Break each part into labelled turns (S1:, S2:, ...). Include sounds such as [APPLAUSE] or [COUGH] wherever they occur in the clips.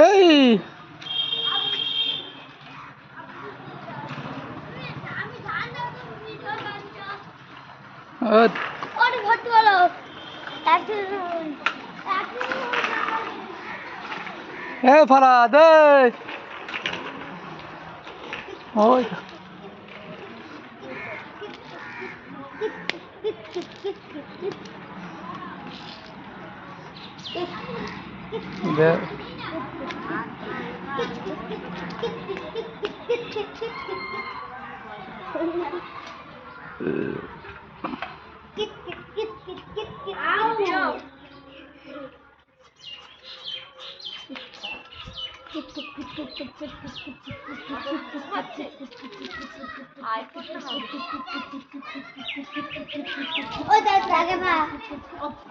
S1: এই। এ ফারা ওই। [LAUGHS] দে।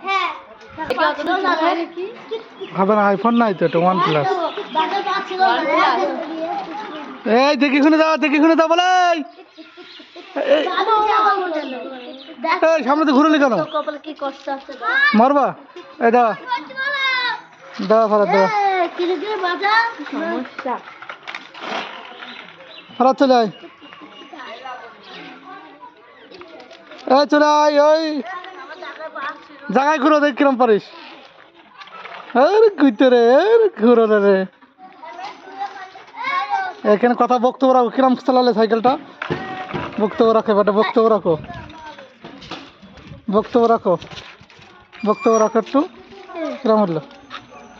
S2: হ্যাঁ
S1: আইফোন নাই তো ওয়ান প্লাস এই দেখি শুনে দাও দেখি শুনে দাও বলে এই, সামনে তো ঘুরলি কেন? মারবা? এই দাও দাও ফারা দাও
S2: কিনে কিনে বাজা সমস্যা
S1: ফারা চলে আয়। এই চলে আয় ওই। জায়গায় ঘুরো দেখ কিরম পারিস। আরে ঘুরতে রে আরে ঘুরো রে। এখানে কথা বক্তব্য রাখো কিরম চালালে সাইকেলটা বক্তব্য রাখো বেটা বক্তব্য রাখো বক্তব্য রাখো বক্তব্য রাখো একটু কিরম হলো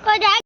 S2: কই দেখ